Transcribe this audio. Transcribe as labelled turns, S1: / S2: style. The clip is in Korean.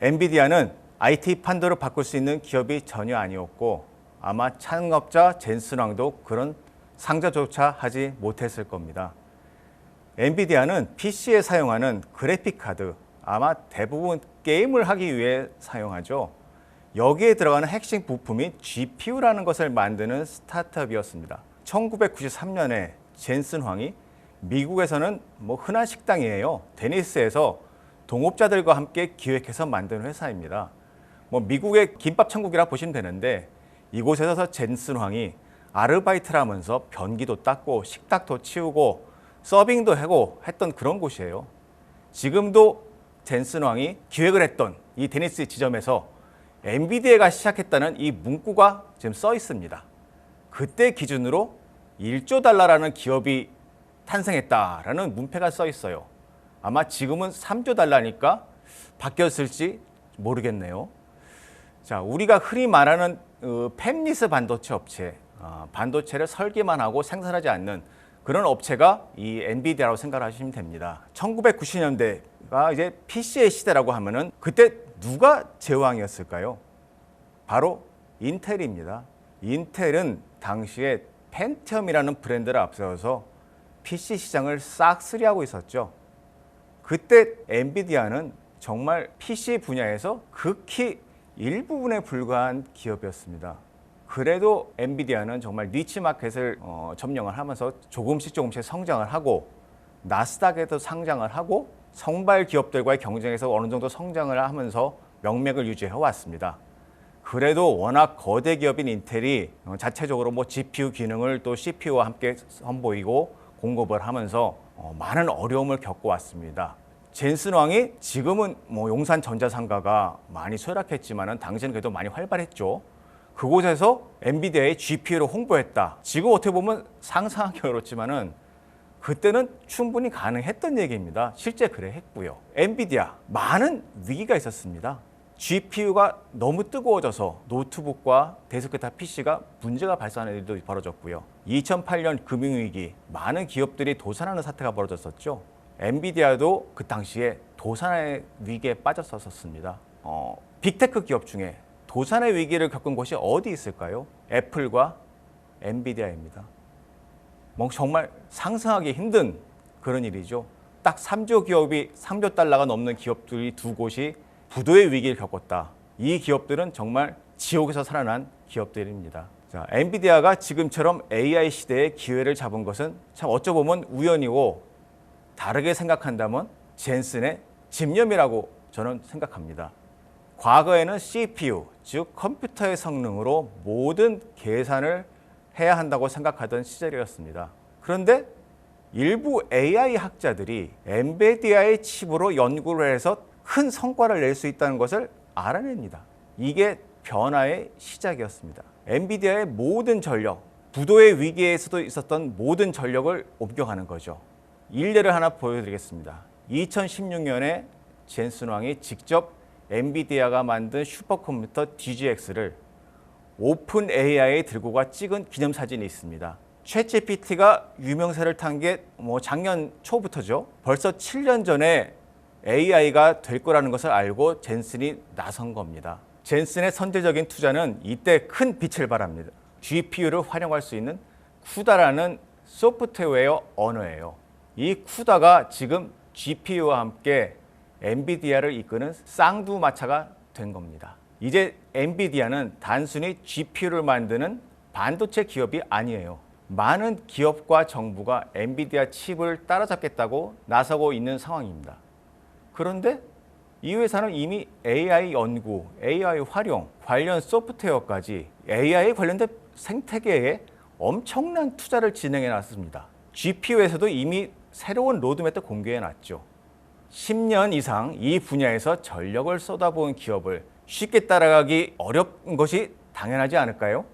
S1: 엔비디아는 IT 판도를 바꿀 수 있는 기업이 전혀 아니었고 아마 창업자 젠슨 왕도 그런 상자조차 하지 못했을 겁니다. 엔비디아는 PC에 사용하는 그래픽 카드 아마 대부분 게임을 하기 위해 사용하죠. 여기에 들어가는 핵심 부품이 GPU라는 것을 만드는 스타트업이었습니다. 1993년에 젠슨 황이 미국에서는 뭐 흔한 식당이에요. 데니스에서 동업자들과 함께 기획해서 만든 회사입니다. 뭐 미국의 김밥 천국이라 보시면 되는데 이곳에서 젠슨 황이 아르바이트를 하면서 변기도 닦고 식탁도 치우고 서빙도 하고 했던 그런 곳이에요. 지금도 젠슨 왕이 기획을 했던 이 데니스 지점에서 엔비디아가 시작했다는 이 문구가 지금 써 있습니다. 그때 기준으로 1조 달러라는 기업이 탄생했다라는 문패가 써 있어요. 아마 지금은 3조 달러니까 바뀌었을지 모르겠네요. 자, 우리가 흔히 말하는 어, 팹리스 반도체 업체, 아, 반도체를 설계만 하고 생산하지 않는 그런 업체가 이 엔비디아라고 생각하시면 됩니다. 1990년대가 이제 PC의 시대라고 하면은 그때 누가 제왕이었을까요? 바로 인텔입니다. 인텔은 당시에 펜티엄이라는 브랜드를 앞세워서 PC 시장을 싹쓸이하고 있었죠. 그때 엔비디아는 정말 PC 분야에서 극히 일부분에 불과한 기업이었습니다. 그래도 엔비디아는 정말 니치 마켓을 어, 점령을 하면서 조금씩 조금씩 성장을 하고 나스닥에도 상장을 하고 성발 기업들과의 경쟁에서 어느 정도 성장을 하면서 명맥을 유지해 왔습니다. 그래도 워낙 거대 기업인 인텔이 어, 자체적으로 뭐 GPU 기능을 또 CPU와 함께 선보이고 공급을 하면서 어, 많은 어려움을 겪어왔습니다. 젠슨 왕이 지금은 뭐 용산 전자상가가 많이 쇠락했지만은 당시는 그래도 많이 활발했죠. 그곳에서 엔비디아의 GPU를 홍보했다. 지금 어떻게 보면 상상하기 어렵지만은 그때는 충분히 가능했던 얘기입니다. 실제 그래 했고요. 엔비디아 많은 위기가 있었습니다. GPU가 너무 뜨거워져서 노트북과 데스크탑 PC가 문제가 발생하는 일도 벌어졌고요. 2008년 금융위기 많은 기업들이 도산하는 사태가 벌어졌었죠. 엔비디아도 그 당시에 도산의 위기에 빠졌었습니다. 어, 빅테크 기업 중에 도산의 위기를 겪은 곳이 어디 있을까요? 애플과 엔비디아입니다. 뭐 정말 상상하기 힘든 그런 일이죠. 딱 3조 기업이 3조 달러가 넘는 기업들이 두 곳이 부도의 위기를 겪었다. 이 기업들은 정말 지옥에서 살아난 기업들입니다. 자, 엔비디아가 지금처럼 AI 시대의 기회를 잡은 것은 참 어쩌 보면 우연이고 다르게 생각한다면 젠슨의 집념이라고 저는 생각합니다. 과거에는 CPU, 즉 컴퓨터의 성능으로 모든 계산을 해야 한다고 생각하던 시절이었습니다. 그런데 일부 AI 학자들이 엔비디아의 칩으로 연구를 해서 큰 성과를 낼 수 있다는 것을 알아냅니다. 이게 변화의 시작이었습니다. 엔비디아의 모든 전력, 부도의 위기에서도 있었던 모든 전력을 옮겨가는 거죠. 일례를 하나 보여드리겠습니다. 2016년에 젠슨 왕이 직접 엔비디아가 만든 슈퍼컴퓨터 DGX를 오픈 AI에 들고 가 찍은 기념사진이 있습니다. 챗GPT가 유명세를 탄 게 뭐 작년 초부터죠. 벌써 7년 전에 AI가 될 거라는 것을 알고 젠슨이 나선 겁니다. 젠슨의 선제적인 투자는 이때 큰 빛을 발합니다. GPU를 활용할 수 있는 쿠다라는 소프트웨어 언어예요. 이 쿠다가 지금 GPU와 함께 엔비디아를 이끄는 쌍두마차가 된 겁니다. 이제 엔비디아는 단순히 GPU를 만드는 반도체 기업이 아니에요. 많은 기업과 정부가 엔비디아 칩을 따라잡겠다고 나서고 있는 상황입니다. 그런데 이 회사는 이미 AI 연구, AI 활용, 관련 소프트웨어까지 AI 관련된 생태계에 엄청난 투자를 진행해 놨습니다. GPU에서도 이미 새로운 로드맵도 공개해 놨죠. 10년 이상 이 분야에서 전력을 쏟아부은 기업을 쉽게 따라가기 어려운 것이 당연하지 않을까요?